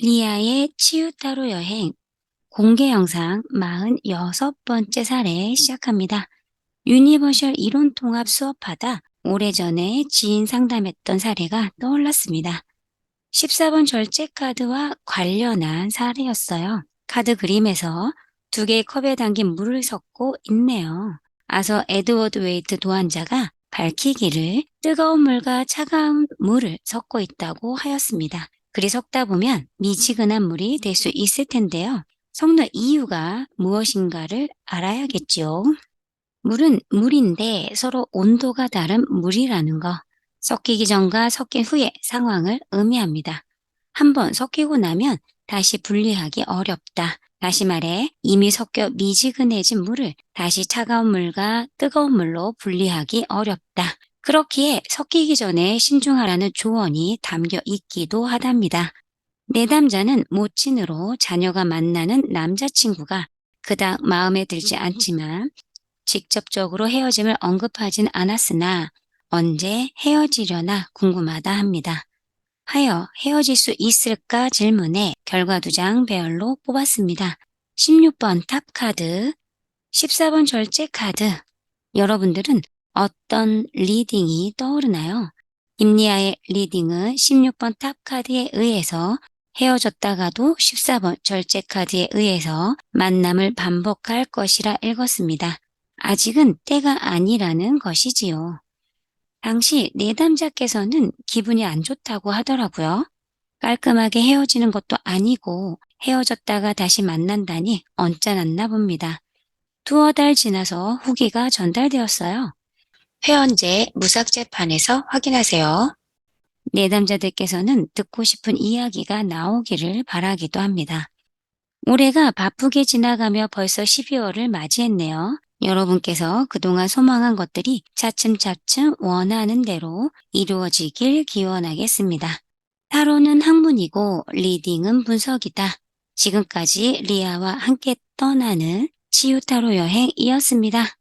리아의 치유타로 여행 공개 영상 46번째 사례 시작합니다. 유니버셜 이론 통합 수업하다 오래전에 지인 상담했던 사례가 떠올랐습니다. 14번 절제 카드와 관련한 사례였어요. 카드 그림에서 두 개의 컵에 담긴 물을 섞고 있네요. 아서 에드워드 웨이트 도안자가 밝히기를 뜨거운 물과 차가운 물을 섞고 있다고 하였습니다. 그리 섞다 보면 미지근한 물이 될 수 있을 텐데요. 섞는 이유가 무엇인가를 알아야겠죠. 물은 물인데 서로 온도가 다른 물이라는 거. 섞이기 전과 섞인 후의 상황을 의미합니다. 한번 섞이고 나면 다시 분리하기 어렵다. 다시 말해 이미 섞여 미지근해진 물을 다시 차가운 물과 뜨거운 물로 분리하기 어렵다. 그렇기에 섞이기 전에 신중하라는 조언이 담겨 있기도 하답니다. 내담자는 모친으로 자녀가 만나는 남자친구가 그닥 마음에 들지 않지만 직접적으로 헤어짐을 언급하진 않았으나 언제 헤어지려나 궁금하다 합니다. 하여 헤어질 수 있을까 질문에 결과 두 장 배열로 뽑았습니다. 16번 탑 카드, 14번 절제 카드. 여러분들은 어떤 리딩이 떠오르나요? 임리아의 리딩은 16번 탑 카드에 의해서 헤어졌다가도 14번 절제 카드에 의해서 만남을 반복할 것이라 읽었습니다. 아직은 때가 아니라는 것이지요. 당시 내담자께서는 기분이 안 좋다고 하더라고요. 깔끔하게 헤어지는 것도 아니고 헤어졌다가 다시 만난다니 언짢았나 봅니다. 두어 달 지나서 후기가 전달되었어요. 회원제 무삭제판에서 확인하세요. 내담자들께서는 듣고 싶은 이야기가 나오기를 바라기도 합니다. 올해가 바쁘게 지나가며 벌써 12월을 맞이했네요. 여러분께서 그동안 소망한 것들이 차츰차츰 원하는 대로 이루어지길 기원하겠습니다. 타로는 학문이고 리딩은 분석이다. 지금까지 리아와 함께 떠나는 치유타로 여행이었습니다.